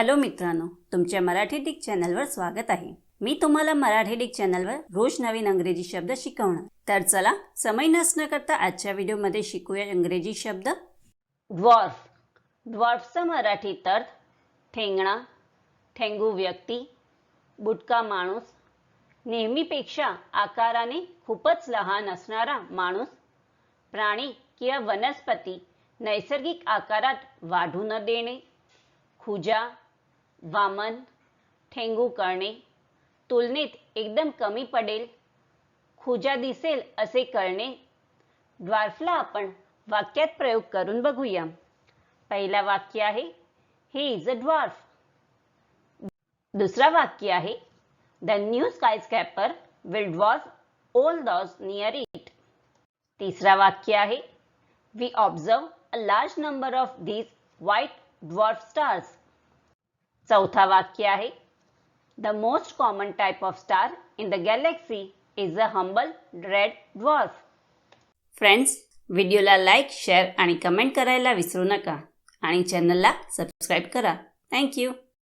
Hello मित्रांनो तुमच्या Marathi Dick चॅनलवर स्वागत आहे. मी तुम्हाला मराठी डिक चॅनलवर रोज नवीन अंग्रेजी शब्द शिकवणार. तर चला समय नसणं करता आजच्या व्हिडिओमध्ये शिकूया इंग्रजी शब्द. ड्वॉर्फ ड्वॉर्फचा मराठीत अर्थ ठेंगणा ठेंगू व्यक्ती बुटका माणूस नेहमीपेक्षा आकाराने खूपच लहान असणारा माणूस प्राणी किंवा वनस्पती नैसर्गिक आकारात वाढू न देणे खुजा वामन ठेंगू करणे. तुलनेत एकदम कमी पडेल. खुजा दिसेल असे करणे. ड्वार्फला आपण वाक्यात प्रयोग करून बघूया. पहिला वाक्य आहे हे इज अ ड्वार्फ दुसरा वाक्य आहे the new skyscraper will dwarf all those near it तिसरा वाक्य आहे we observe a large number of these white dwarf stars चौथा वाक्य आहे. The most common type of star in the galaxy is a humble red dwarf friends व्हिडिओला like share आणि comment करायला विसरू नका. आणि चॅनलला सबस्क्राईब करा. थँक्यू